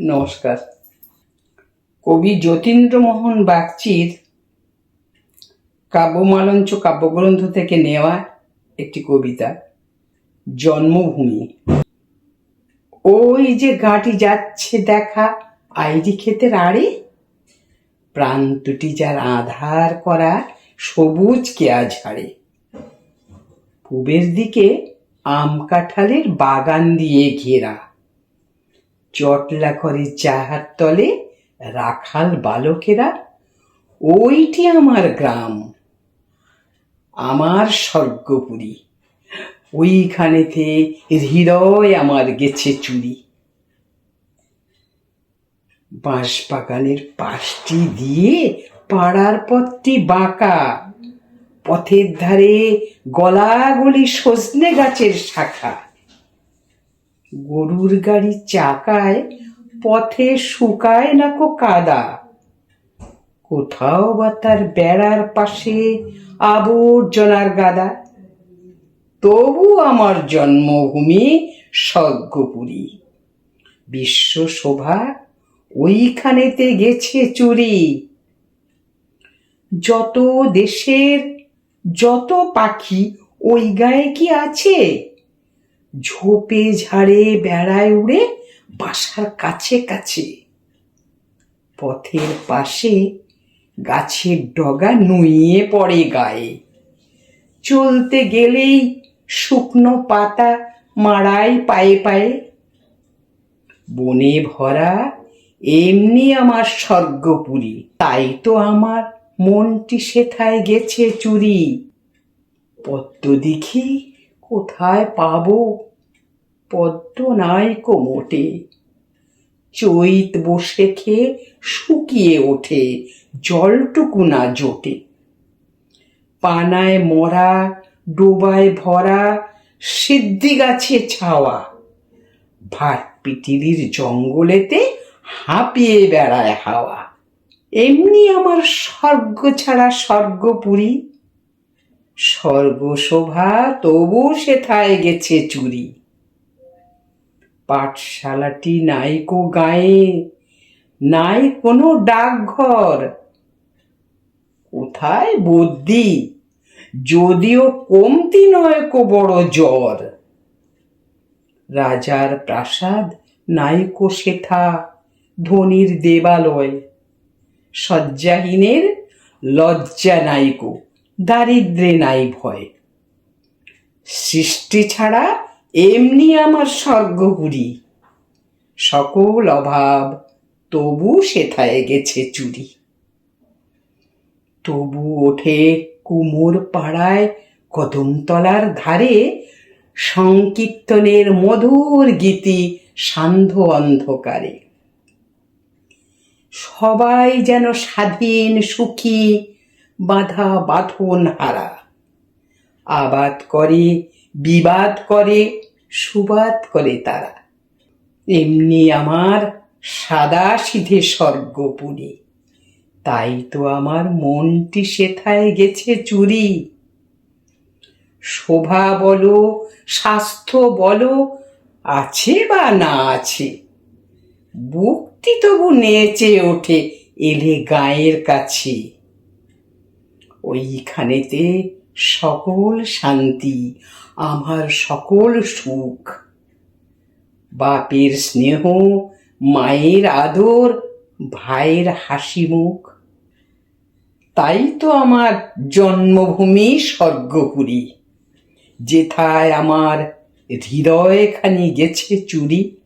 নমস্কার। কবি যতীন্দ্রমোহন বাগচির কাব্যমালঞ্চ কাব্যগ্রন্থ থেকে নেওয়া একটি কবিতা, জন্মভূমি। ওই যে গাঁটি যাচ্ছে দেখা, আইরি ক্ষেতের আড়ে? প্রান্তটি যার আধার করা সবুজ কেয়া ঝাড়ে পূবের দিকে আম কাঁঠালের বাগান দিয়ে ঘেরা। জটলা করে চাহার তলে রাখাল বালকেরা, ওইটি আমার গ্রাম, আমার স্বর্গপুরী। ওইখানেতে হৃদয় আমার গেছে চুরি। বাঁশ বাগানের পাশটি দিয়ে পাড়ার পথটি বাঁকা। পথের ধারে গলাগলি সজনে গাছের শাখা। গরুর গাড়ি চাকায়, পথে শুকায় না কো কাদা। কোথাও বা তার বেড়ার পাশে আবর্জনার গাদা। তবু আমার জন্মভূমি স্বর্গপুরী। বিশ্ব শোভা ওইখানেতে গেছে চুরি। যত দেশের, যত পাখি ওই গায়ে কি আছে? ঝোপে ঝাড়ে বেড়ায় উড়ে বাসার কাছে কাছে। পথের পাশে গাছের ডগা নুইয়ে পড়ে গায়ে। চলতে গেলেই শুকনো পাতা মারাই পায়ে পায়ে। বনে ভরা এমনি আমার স্বর্গপুরী, তাই তো আমার মনটি সেথায় গেছে চুরি। পদ্ম দেখি কোথায় পাব? পদ্ম নাই কোমোটে চৈত বসে খেয়ে শুকিয়ে ওঠে, জলটুকু না জোটে। পানায় মরা, ডোবায় ভরা, সিদ্ধি গাছে ছাওয়া। ভাট পৃথিবীর জঙ্গলেতে হাঁপিয়ে বেড়ায় হাওয়া। এমনি আমার স্বর্গ ছাড়া স্বর্গপুরী। স্বর্গশোভা তবু সেথায় গেছে চুরি। পাঠশালাটি নাইকো গায়ে, নাই কোনো ডাকঘর। কোথায় বুদ্ধি? যদিও কমতি নয় কো বড় জ্বর। রাজার প্রাসাদ নাইকো সেথা, ধনির দেবালয়। শয্যাহীনের লজ্জা নাইকো দারিদ্রে নাই ভয়। সৃষ্টি ছাড়া এমনি আমার স্বর্গপুরী সকল অভাব তবু সেথায় গেছে চুরি। তবু ওঠে কুমোর পাড়ায় কদমতলার ধারে সংকীর্তনের মধুর গীতি সান্ধ্য অন্ধকারে। সবাই যেন স্বাধীন সুখী বাধা বাঁধন হারা। আবাদ করে, বিবাদ করে, সুবাদ করে তারা। এমনি আমার সাদা সিধে স্বর্গপুরী। তাই তো আমার মনটি সেথায় গেছে চুরি। শোভা বলো, স্বাস্থ্য বলো, আছে বা না আছে? বুকটি তবু নেচে ওঠে এলে গায়ের কাছে। ওইখানেতে সকল শান্তি, আমার সকল সুখ। বাপের স্নেহ, মায়ের আদর, ভাইয়ের হাসি মুখ। তাই তো আমার জন্মভূমি স্বর্গপুরী, যেথায় আমার হৃদয়খানি গেছে চুরি।